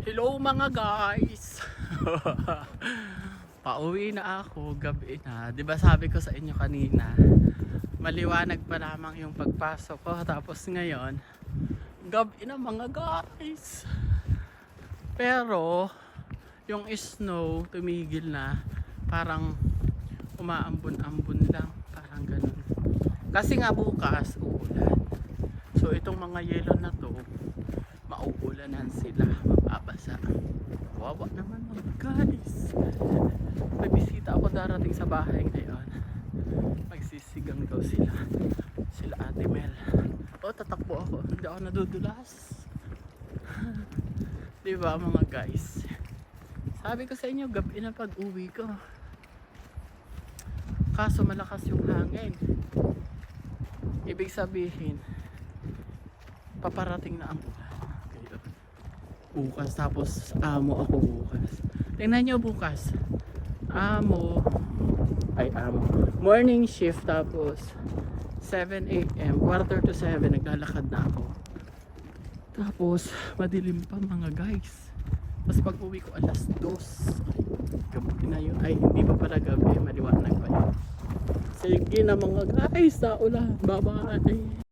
Hello mga guys! Pauwi na ako, gabi na. 'Di ba sabi ko sa inyo kanina, maliwanag pa lamang yung pagpasok ko. Tapos ngayon, gabi na mga guys! Pero, yung snow, tumigil na. Parang umaambon-ambon lang. Parang ganun. Kasi nga bukas, uulan. So, itong mga yelo na to, mauulanan sila. Wawa naman mga guys. May ako darating sa bahay ngayon. Magsisigang daw sila. Sila Ate Mel. O, tatakbo ako. Hindi ako nadudulas. Di ba mga guys? Sabi ko sa inyo, gabi na pag uwi ko. Kaso malakas yung hangin. Ibig sabihin, paparating na ang ulan. Bukas, tapos amo ako bukas. Tingnan nyo bukas. Amo. Ay, amo. Morning shift, tapos 7 a.m. Quarter to 7, naglalakad na ako. Tapos, madilim pa mga guys. Tapos pag uwi ko alas 2. Gabi na yun. Ay, hindi pa pala gabi. Maliwanag pa yun. Sige na mga guys, sa ulan. Bye-bye.